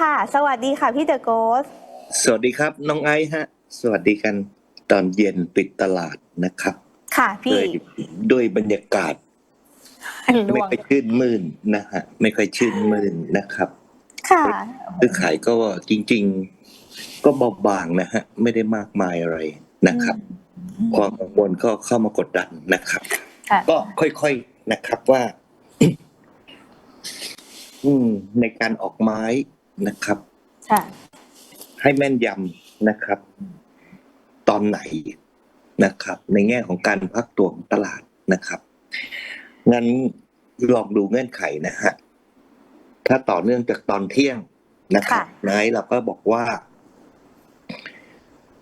ค่ะ สวัสดีค่ะพี่เดอะโกสสวัสดีครับ น้องไอซ์ฮะ สวัสดีกันตอนเย็นปิดตลาดนะครับ ค่ะพี่ด้วยด้วยบรรยากาศลไม่วงค่อยชื่นมื่นนะฮะ ไม่ค่อยชื่นมื่นนะครับ ค่ะซื้อขายก็จริง ๆ ก็เบาบางนะฮะ ไม่ได้มากมายอะไรนะครับ ความกังวลก็เข้ามากดดันนะครับค่ะก็ค่อยๆนะครับว่า อืมในการออกไม้ นะครับค่ะให้แม่นยำนะครับ ตอนไหนนะครับ ในแง่ของการพักตัวของตลาดนะครับ งั้นลองดูเงื่อนไขนะฮะ ถ้าต่อเนื่องจากตอนเที่ยงนะครับนายเราก็บอกว่า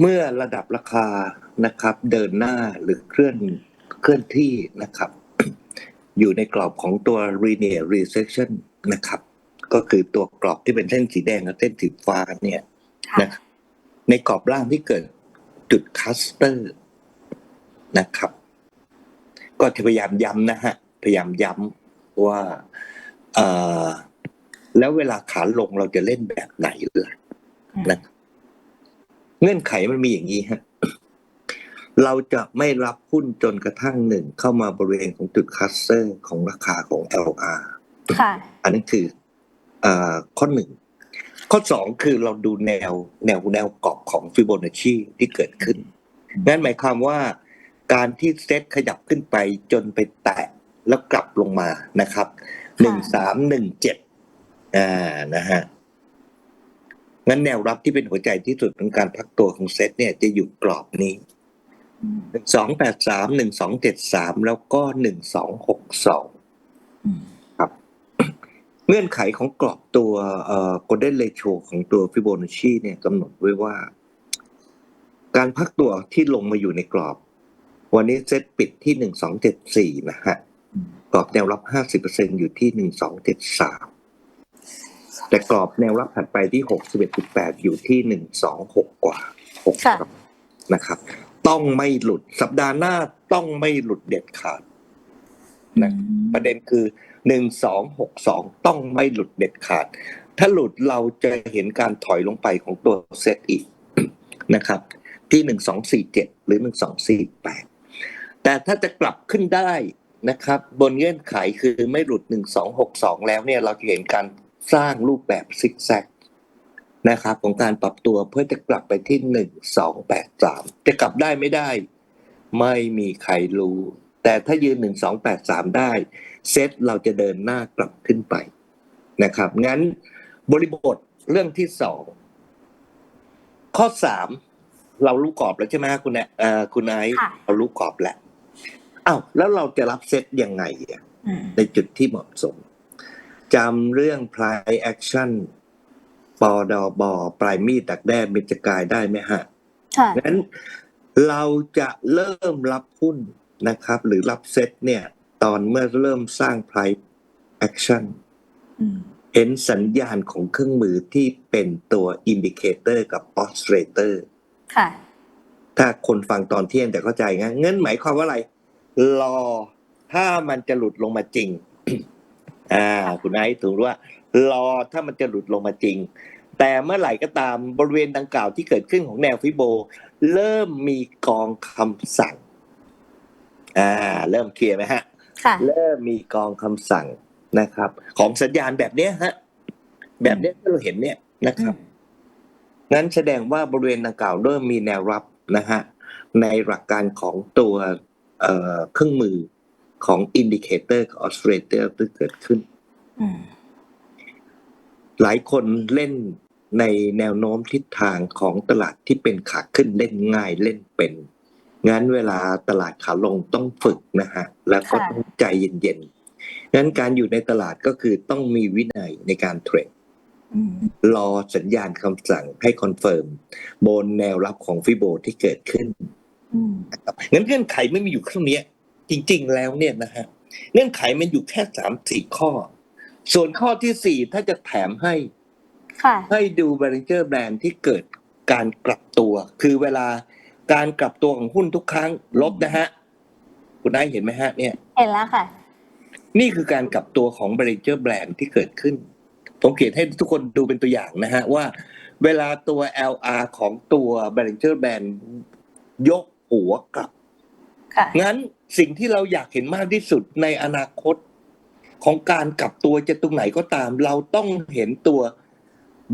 เมื่อระดับราคานะครับ เดินหน้าหรือเคลื่อนเคลื่อนที่นะครับ อยู่ในกรอบของตัว linear recession นะครับ ก็คือตัวกรอบที่เป็นเส้นสีแดงกับเส้นสีฟ้าเนี่ยค่ะนะครับในกรอบล่างที่เกิดจุดคัสเตอร์นะครับ ก็จะพยายามย้ำนะฮะพยายามย้ำว่าเอ่อแล้วเวลาขาลงเราจะเล่นแบบไหนล่ะนะครับเงื่อนไขมันมีอย่างนี้ฮะเราจะไม่รับหุ้นจนกระทั่งหนึ่งเข้ามาบริเวณของจุดคัสเตอร์ของราคาของ LR ค่ะ อันนั้นคือเอ่อ ข้อหนึ่ง ข้อสองคือเราดูแนวแนวแนวกรอบของฟิโบนัชชีที่เกิดขึ้นนั่นหมายความว่าการที่เซตขยับขึ้นไปจนไปแตะแล้วกลับลงมานะครับหนึ่งสามหนึ่งเจ็ดอ่านะฮะงั้นแนวรับที่เป็นหัวใจที่สุดของการพักตัวของเซตเนี่ยจะอยู่กรอบนี้สองแปดสามหนึ่งสองเจ็ดสามแล้วก็หนึ่งสองหกสอง เงื่อนไขของกรอบตัวเอ่อ golden ratio ของตัว Fibonacci เนี่ยกำหนดไว้ว่า การพักตัวที่ลงมาอยู่ในกรอบ วันนี้เซตปิดที่หนึ่งสองเจ็ดสี่นะฮะกรอบแนวรับห้าสิบเปอร์เซ็นอยู่ที่หนึ่งสองเจ็ดสามแต่กรอบแนวรับถัดไปที่หกสิบเอ็ดจุดแปดอยู่ที่หนึ่งสองหกกว่าหกค่ะนะครับ ต้องไม่หลุดสัปดาห์หน้าต้องไม่หลุดเด็ดขาดนะประเด็นคือ หนึ่งสองหกสองต้องไม่หลุดเด็ดขาด ถ้าหลุดเราจะเห็นการถอยลงไปของตัวเซตอีกนะครับ ที่หนึ่งสองสี่เจ็ดหรือหนึ่งสองสี่แปดแต่ถ้าจะกลับขึ้นได้นะครับ บนเงื่อนไขคือไม่หลุดหนึ่งสองหกสองแล้วเนี่ยเราจะเห็นการสร้างรูปแบบซิกแซกนะครับของการปรับตัวเพื่อจะกลับไปที่หนึ่งสองแปดสามจะกลับได้ไม่ได้ ไม่มีใครรู้ แต่ถ้ายืนหนึ่งสองแปดสามได้ เซตเราจะเดินหน้ากลับขึ้นไปนะครับ งั้นบริบทเรื่องที่สองข้อสามเรารู้กรอบแล้วใช่ไหมฮะคุณแอเอ่อคุณไอซ์ค่ะเรารู้กรอบแล้วอ้าวแล้วเราจะรับเซตยังไงอะอืมในจุดที่เหมาะสมจำเรื่อง price action ปอดอบอปลายมีดดักแด้เบญจกายได้ไหมฮะค่ะงั้นเราจะเริ่มรับหุ้นนะครับ หรือรับเซตเนี่ย ตอนเมื่อเริ่มสร้าง price action อืมเห็นสัญญาณของเครื่องมือที่เป็นตัว indicator กับ oscillator ค่ะ ถ้าคนฟังตอนเที่ยงแต่เข้าใจงั้นงั้นหมายความว่าอะไร รอถ้ามันจะหลุดลงมาจริง อ่า คุณไอซ์ถูกว่า รอถ้ามันจะหลุดลงมาจริง แต่เมื่อไหร่ก็ตามบริเวณดังกล่าวที่เกิดขึ้นของแนวฟิโบ เริ่มมีกองคำสั่ง อ่า เริ่มเคลียร์ไหมฮะค่ะ เริ่มมีกองคำสั่งนะครับ ของสัญญาณแบบเนี้ยฮะ แบบเนี้ยที่เราเห็นเนี่ยนะครับงั้นแสดงว่าบริเวณดังกล่าวเริ่มมีแนวรับนะฮะในหลักการของตัวเอ่อเครื่องมือของอินดิเคเตอร์กับออสเตรเตอร์ที่เกิดขึ้นอืมหลายคนเล่นในแนวโน้มทิศทางของตลาดที่เป็นขาขึ้นเล่นง่ายเล่นเป็น งั้นเวลาตลาดขาลงต้องฝึกนะฮะแล้วก็ต้องใจเย็นๆงั้นการอยู่ในตลาดก็คือต้องมีวินัยในการเทรดอืมรอสัญญาณคำสั่งให้คอนเฟิร์มบนแนวรับของฟิโบที่เกิดขึ้นอืมนะครับงั้นเงื่อนไขไม่มีอยู่แค่นี้จริง ๆ แล้วเนี่ยนะฮะเงื่อนไขมันอยู่แค่สามสี่ข้อ ส่วนข้อที่สี่ถ้าจะแถมให้ค่ะให้ดู b บ r ิ n เจอร์แบรนด์ที่เกิดการกลับตัว คือเวลา การกลับตัวของหุ้นทุกครั้งลบนะฮะ คุณได้เห็นไหมฮะ เนี่ย เห็นแล้วค่ะ นี่คือการกลับตัวของ b บ r ิ n เจอร์แบรนด์ที่เกิดขึ้น ผมเขียนให้ทุกคนดูเป็นตัวอย่างนะฮะ ว่าเวลาตัว LR ของตัว b a r r i n g e r Band ยกหัวกลับค่ะงั้นสิ่งที่เราอยากเห็นมากที่สุดในอนาคตของการกลับตัวจะตรงไหนก็ตาม เราต้องเห็นตัว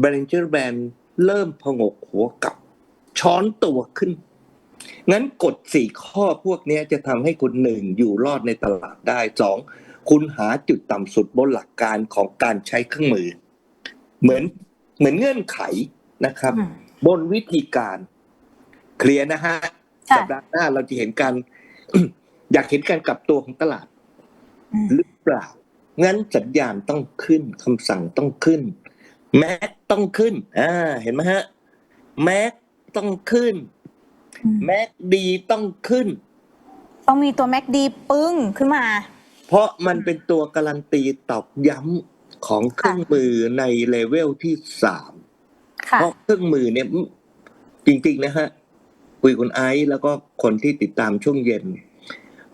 b a r r i n g e r Band เริ่มพงกหัวกลับ ช้อนตัวขึ้น งั้นกฎสี่ข้อพวกเนี้ยจะทำให้คุณหนึ่งอยู่รอดในตลาดได้สองคุณหาจุดต่ำสุดบนหลักการของการใช้เครื่องมือ เหมือนเหมือนเงื่อนไขนะครับอืมบนวิธีการ เคลียร์นะฮะค่ะสัปดาห์หน้าเราจะเห็นการอยากเห็นการกลับตัวของตลาดอืมหรือเปล่า งั้นสัญญาณต้องขึ้นคำสั่งต้องขึ้น แม็กต้องขึ้น อ่า เห็นไหมฮะ แม็กต้องขึ้นอืม แม็กดีต้องขึ้น ต้องมีตัวแม็กดีปึ้งขึ้นมา เพราะมันเป็นตัวการันตีตอกย้ำของเครื่องมือในเลเวลที่สามค่ะเพราะเครื่องมือเนี่ยจริงๆนะฮะคุยคุณไอซ์แล้วก็คนที่ติดตามช่วงเย็น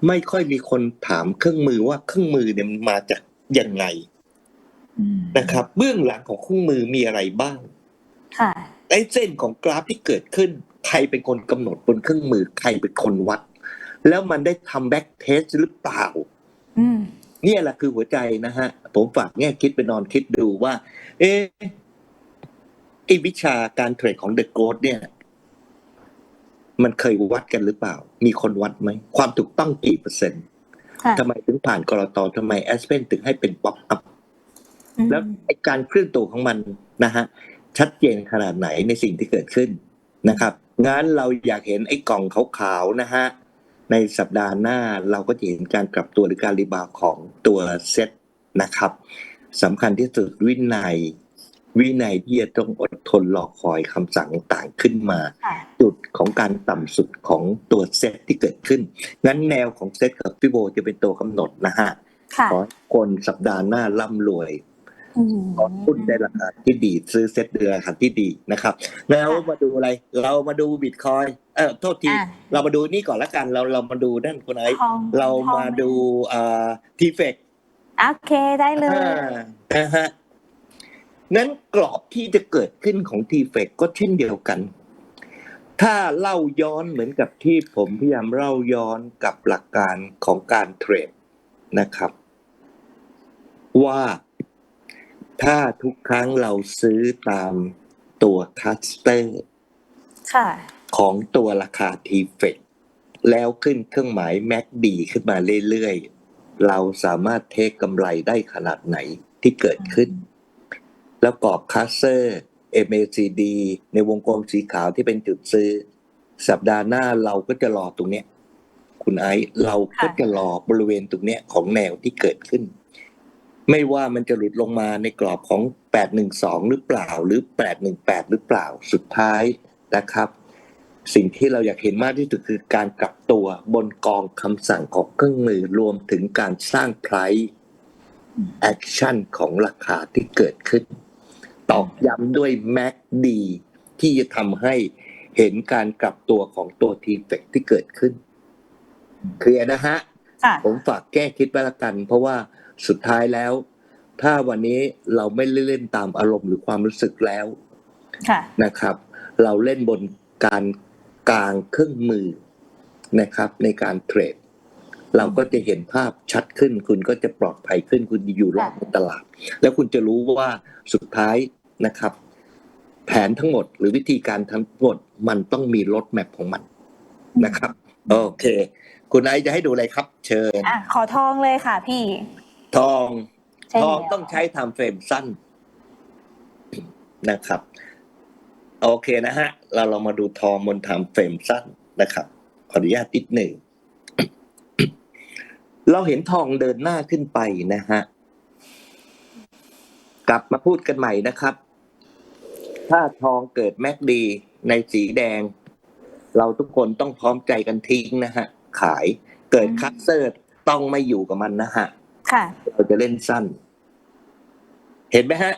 ไม่ค่อยมีคนถามเครื่องมือว่าเครื่องมือเนี่ยมันมาจากยังไงอืมนะครับ เบื้องหลังของเครื่องมือมีอะไรบ้างค่ะไอ้เส้นของกราฟที่เกิดขึ้น ใครเป็นคนกำหนดบนเครื่องมือใครเป็นคนวัด แล้วมันได้ทำแบ็กเทสหรือเปล่าอืมเนี่ยแหละคือหัวใจนะฮะ ผมฝากแง่คิดไปนอนคิดดูว่า เอ๊ะไอ้วิชาการเทรดของเดอะโกดเนี่ย มันเคยวัดกันหรือเปล่า มีคนวัดไหม ความถูกต้องกี่เปอร์เซ็นต์ค่ะทำไมถึงผ่านกรตทำไมแอสเพนถึงให้เป็นป๊อปอัพอืมแล้วไอ้การเคลื่อนตัวของมันนะฮะ ชัดเจนขนาดไหนในสิ่งที่เกิดขึ้น นะครับงั้นเราอยากเห็นไอ้กล่องขาวๆนะฮะในสัปดาห์หน้าเราก็จะเห็นการกลับตัวหรือการรีบาวด์ของตัวเซ็ตนะครับสำคัญที่สุดวินัยวินัยที่จะต้องอดทนรอคอยคำสั่งต่างๆขึ้นมาค่ะจุดของการต่ำสุดของตัวเซตที่เกิดขึ้น งั้นแนวของเซตกับฟิโบจะเป็นตัวกำหนดนะฮะค่ะขอให้คนสัปดาห์หน้าร่ำรวย อืมขอหุ้นได้ราคาที่ดีซื้อเซ็ตเดือนราคาที่ดีนะครับ แล้วมาดูอะไร เรามาดูบิตคอยเออโทษทีอะเรามาดูนี่ก่อนละกันเราเรามาดูด้านคุณไอซ์ทองเรามาดูอ่าทีเฟกโอเคได้เลยนะฮะนั้นกรอบที่จะเกิดขึ้นของทีเฟกก็เช่นเดียวกัน ถ้าเล่าย้อนเหมือนกับที่ผมพยายามเล่าย้อนกับหลักการของการเทรดนะครับ ว่า ถ้าทุกครั้งเราซื้อตามตัวคัสเตอร์ค่ะของตัวราคาทีเฟกแล้วขึ้นเครื่องหมายแม็กดีขึ้นมาเรื่อยๆ เราสามารถเทคกำไรได้ขนาดไหนที่เกิดขึ้น แล้วกรอบคัสเซอร์ MACD ในวงกลมสีขาวที่เป็นจุดซื้อ สัปดาห์หน้าเราก็จะรอตรงเนี้ย คุณไอซ์เราก็จะรอบริเวณตรงเนี้ยของแนวที่เกิดขึ้น ไม่ว่ามันจะหลุดลงมาในกรอบของ 812 หรือเปล่า หรือ 818 หรือเปล่าสุดท้ายนะครับ สิ่งที่เราอยากเห็นมากที่สุดคือการกลับตัวบนกองคำสั่งของเครื่องมือรวมถึงการสร้างไพรอืมแอคชั่นของราคาที่เกิดขึ้น ตอกย้ำด้วยแม็กดีที่จะทำให้เห็นการกลับตัวของตัวทีเฟกที่เกิดขึ้นเคลียร์นะฮะค่ะผมฝากแก้คิดไว้ละกัน เพราะว่า สุดท้ายแล้ว ถ้าวันนี้เราไม่เล่นตามอารมณ์หรือความรู้สึกแล้วค่ะนะครับ เราเล่นบนการกลางเครื่องมือนะครับ ในการเทรดเราก็จะเห็นภาพชัดขึ้น คุณก็จะปลอดภัยขึ้น คุณอยู่รอดในตลาด แล้วคุณจะรู้ว่าสุดท้ายนะครับ แผนทั้งหมดหรือวิธีการทั้งหมดมันต้องมีรถแมพของมันนะครับ โอเค คุณไอซ์จะให้ดูอะไรครับ เชิญอะขอทองเลยค่ะพี่ ทองใช่ทองแล้วต้องใช้ไทม์เฟรมสั้น นะครับ โอเคนะฮะ เราลองมาดูทองบนไทม์เฟรมสั้นนะครับ ขออนุญาตติดหนึ่ง เราเห็นทองเดินหน้าขึ้นไปนะฮะ กลับมาพูดกันใหม่นะครับ ถ้าทองเกิดแม็กดีในสีแดง เราทุกคนต้องพร้อมใจกันทิ้งนะฮะ ขายเกิดคัสเซอร์ต้องไม่อยู่กับมันนะฮะ ค่ะ เราจะเล่นสั้น เห็นไหมฮะ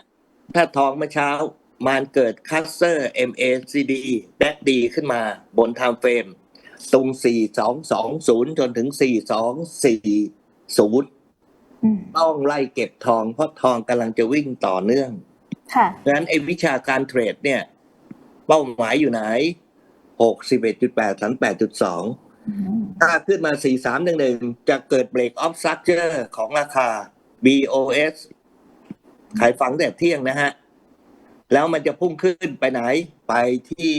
ถ้าทองเมื่อเช้า มันเกิดคัสเซอร์ MACD แดดดีขึ้นมาบนไทม์เฟรมตรง 4220 จนถึง 4240อืมต้องไล่เก็บทองเพราะทองกำลังจะวิ่งต่อเนื่อง ค่ะงั้นไอ้วิชาการเทรดเนี่ย เป้าหมายอยู่ไหน หกสิบเอ็ดจุดแปดสันแปดจุดสองอืม ถ้าขึ้นมาสี่สามหนึ่งหนึ่งจะเกิดเบรกออฟซักเจอร์ของราคา BOS ขายฝังแต่เที่ยงนะฮะ แล้วมันจะพุ่งขึ้นไปไหน ไปที่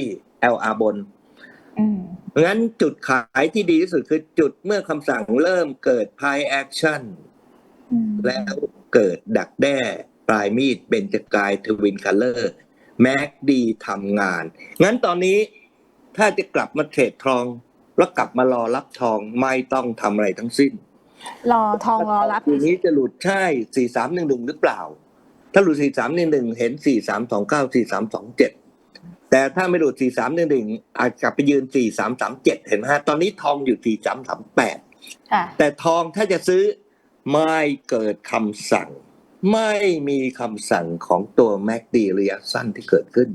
LR บนอืมงั้นจุดขายที่ดีที่สุดคือจุดเมื่อคำสั่งเริ่มเกิด Pie Action อืมแล้วเกิดดักแด้ปลายมีดเบนจกายทวินคัลเลอร์แม็กดีทำงาน งั้นตอนนี้ถ้าจะกลับมาเทรดทอง แล้วกลับมารอรับทองไม่ต้องทำอะไรทั้งสิ้น รอทองรอรับทีนี้จะหลุดใช่สี่สามหนึ่งหนึ่งหรือเปล่า ถ้าหลุดสี่สามหนึ่งหนึ่งเห็นสี่สามสองเก้าสี่สามสองเจ็ดแต่ถ้าไม่หลุดสี่สามหนึ่งหนึ่งอาจกลับไปยืนสี่สามสามเจ็ดเห็นไหมฮะตอนนี้ทองอยู่สี่สามสามแปดค่ะแต่ทองถ้าจะซื้อไม่เกิดคำสั่ง ไม่มีคำสั่งของตัวแม็กดีระยะสั้นที่เกิดขึ้น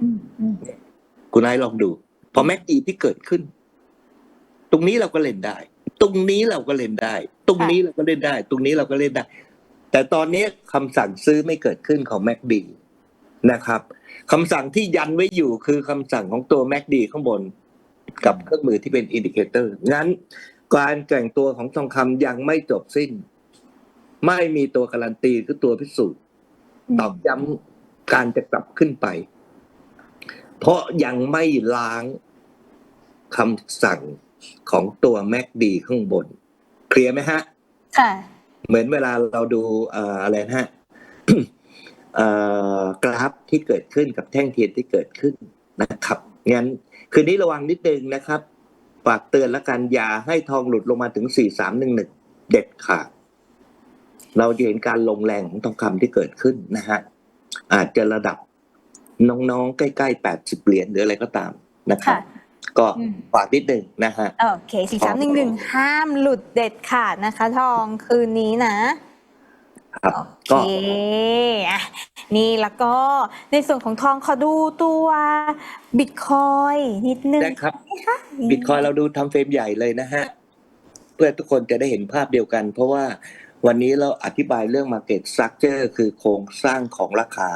อืมอืมคุณนายลองดู พอแม็กดีที่เกิดขึ้น ตรงนี้เราก็เล่นได้ ตรงนี้เราก็เล่นได้ ตรงนี้เราก็เล่นได้ ตรงนี้เราก็เล่นได้ แต่ตอนนี้คำสั่งซื้อไม่เกิดขึ้นของแม็กดีนะครับคำสั่งที่ยันไว้อยู่คือคำสั่งของตัวแม็กดีข้างบน กับเครื่องมือที่เป็นอินดิเคเตอร์งั้น การแกว่งตัวของทองคำยังไม่จบสิ้น ไม่มีตัวการันตีคือตัวพิสูจน์ตอกย้ำการจะกลับขึ้นไป เพราะยังไม่ล้างคำสั่ง ของตัวแม็กดีข้างบน เคลียร์ไหมฮะ ค่ะ เหมือนเวลาเราดูเอ่ออะไรนะฮะเอ่อกราฟที่เกิดขึ้นกับแท่งเทียนที่เกิดขึ้นนะครับงั้นคืนนี้ระวังนิดนึงนะครับฝากเตือนและกันอย่าให้ทองหลุดลงมาถึงสี่สามหนึ่งหนึ่งเด็ดขาดเราจะเห็นการลงแรงของทองคำที่เกิดขึ้นนะฮะอาจจะระดับน้องๆ ใกล้ๆแปดสิบเหรียญหรืออะไรก็ตามนะครับค่ะ ก็อืมฝากนิดนึงนะฮะ โอเคสี่สามหนึ่งหนึ่งห้ามหลุดเด็ดขาดนะคะ ทองคืนนี้นะครับโอก็เคอะนี่แล้วก็ในส่วนของทองขอดูตัวบิตคอยนิดนึงนะครับบิตคอยเราดูทำเฟรมใหญ่เลยนะฮะ เพื่อทุกคนจะได้เห็นภาพเดียวกัน เพราะว่าวันนี้เราอธิบายเรื่อง Market Structure คือโครงสร้างของราคา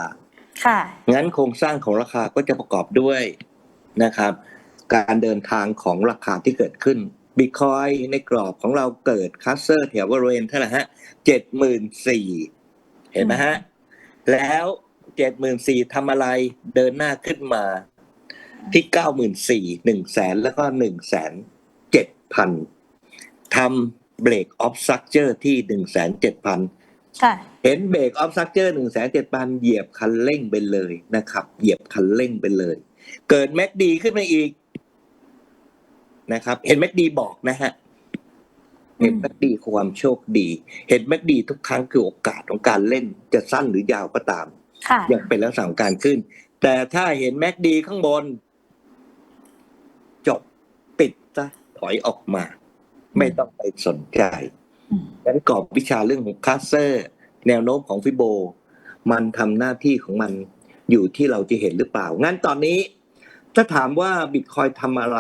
ค่ะ งั้นโครงสร้างของราคาก็จะประกอบด้วยนะครับ การเดินทางของราคาที่เกิดขึ้นบิตคอยในกรอบของเราเกิดคัสเซอร์แถวบริเวณเท่าไหร่ฮะเจ็ดหมื่นสี่เห็นไหมฮะ แล้วเจ็ดหมื่นสี่ทำอะไรเดินหน้าขึ้นมา ที่เก้าหมื่นสี่หนึ่งแสนแล้วก็หนึ่งแสนเจ็ดพันทำเบรกออฟซักเจอร์ที่หนึ่งแสนเจ็ดพันค่ะเห็นเบรกออฟซักเจอร์หนึ่งแสนเจ็ดพันเหยียบคันเร่งไปเลยนะครับ เหยียบคันเร่งไปเลย เกิดแม็กดีขึ้นมาอีก นะครับ เห็นแม็กดีบอกนะฮะเห็นแม็กดีคือความโชคดี เห็นแม็กดีทุกครั้งคือโอกาสของการเล่นจะสั้นหรือยาวก็ตามค่ะยังเป็นลักษณะของการขึ้น แต่ถ้าเห็นแม็กดีข้างบน จบปิดซะถอยออกมา ไม่ต้องไปสนใจอืมงั้นกรอบวิชาเรื่องของคลาสเซอร์ แนวโน้มของฟิโบ มันทำหน้าที่ของมันอยู่ที่เราจะเห็นหรือเปล่า งั้นตอนนี้ ถ้าถามว่าบิตคอยทำอะไร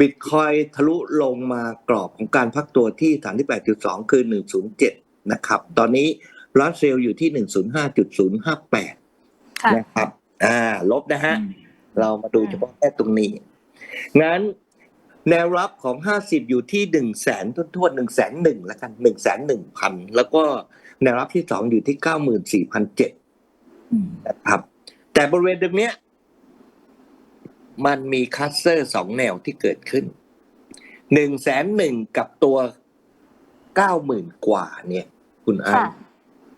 บิตคอยทะลุลงมากรอบของการพักตัวที่ฐานที่ 8.2 คือ 107 นะครับ ตอนนี้รัสเซลอยู่ที่ 105.058ค่ะนะครับ อ่า ลบนะฮะ เรามาดูเฉพาะแค่ตรงนี้ งั้นแนวรับของ 50 อยู่ที่1นึ่งแสนทั่วๆหนึ่งแสนหนึ่งแล้วกันหนึ่งแสนหนึ่งพันแล้วก็แนวรับที่สองอยู่ที่ 94,007อืมนะครับ แต่บริเวณตรงเนี้ย มันมีคัสเซอร์สองแนวที่เกิดขึ้นหนึ่งแสนหนึ่งกับตัวเก้าหมื่นกว่าเนี่ย คุณอาค่ะ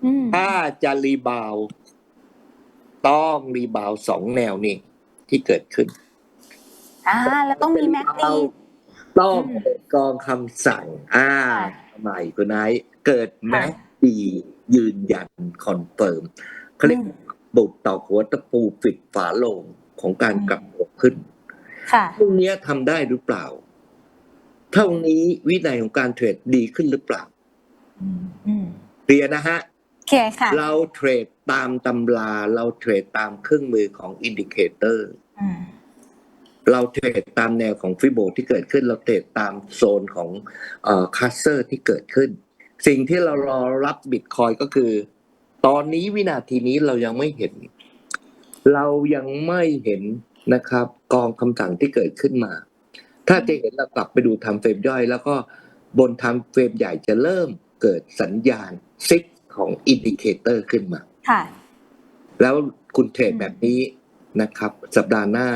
อืมถ้าจะรีบาวด์ต้องรีบาวด์สองแนวนี้ที่เกิดขึ้น อ่า แล้วต้องมีแม็กดีต้องอืมเปิดกองคำสั่ง อ่าค่ะทำไมคุณนายเกิดแม็กดียืนยันคอนเฟิร์มเขาเรียกบุกต่อหัวตะปูปิดฝาโลง ของการกลับตัวขึ้นค่ะพวกเนี้ยทำได้หรือเปล่า เท่านี้วินัยของการเทรดดีขึ้นหรือเปล่าอืมอืมเรียนนะฮะโอเคค่ะเราเทรดตามตำราเราเทรดตามเครื่องมือของอินดิเคเตอร์อืมเราเทรดตามแนวของฟิโบที่เกิดขึ้น เราเทรดตามโซนของเอ่อคัสเซอร์ที่เกิดขึ้น สิ่งที่เรารอรับบิตคอยก็คือ ตอนนี้วินาทีนี้เรายังไม่เห็น เรายังไม่เห็นนะครับ กองคำสั่งที่เกิดขึ้นมา ถ้าจะเห็นเรากลับไปดูทำเฟรมย่อย แล้วก็บนทำเฟรมใหญ่จะเริ่มเกิดสัญญาณซิกของอินดิเคเตอร์ขึ้นมาค่ะแล้วคุณเทรดอืมแบบนี้นะครับ สัปดาห์หน้า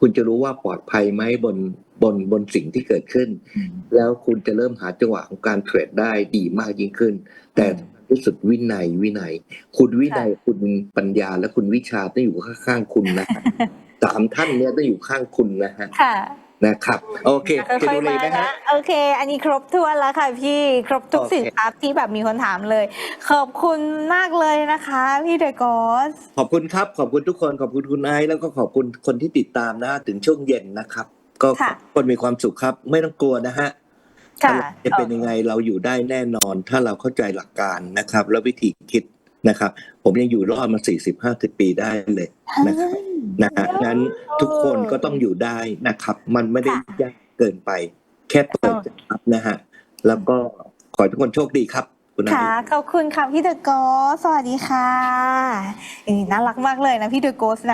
คุณจะรู้ว่าปลอดภัยไหมบนบนบนสิ่งที่เกิดขึ้น แล้วคุณจะเริ่มหาจังหวะของการเทรดได้ดีมากยิ่งขึ้น แต่ ที่สุดวินัยวินัย คุณวินัยคุณปัญญาและคุณวิชาต้องอยู่ข้างๆคุณนะฮะสามท่านเนี้ยต้องอยู่ข้างคุณนะฮะค่ะนะครับ โอเคค่จะอยดูๆเลมายไหมนะฮะโอเค อันนี้ครบถ้วนแล้วค่ะพี่ครบทุกโอเคสินค้าที่แบบมีคนถามเลย ขอบคุณมากเลยนะคะ พี่เดอะกอสขอบคุณครับ ขอบคุณทุกคนขอบคุณคุณไอซ์แล้วก็ขอบคุณคนที่ติดตามนะ ถึงช่วงเย็นนะครับ ก็ขอค่ะให้คนมีความสุขครับ ไม่ต้องกลัวนะฮะค่ะ จะเป็นยังไงเราอยู่ได้แน่นอน ถ้าเราเข้าใจหลักการนะครับ แล้ววิธีคิดนะครับ ผมยังอยู่รอดมาสี่สิบห้าสิบปีได้เลยนะครับนะฮะงั้นทุกคนก็ต้องอยู่ได้นะครับ มันไม่ได้ค่ะยากเกินไป แค่เปิดใจรับนะฮะแล้วก็ขอให้ทุกคนโชคดีครับคุณไอค่ะซ์ขอบคุณค่ะพี่เดอะกอสสวัสดีค่ะเอ้ยน่ารักมากเลยนะพี่เดอะกอสนะ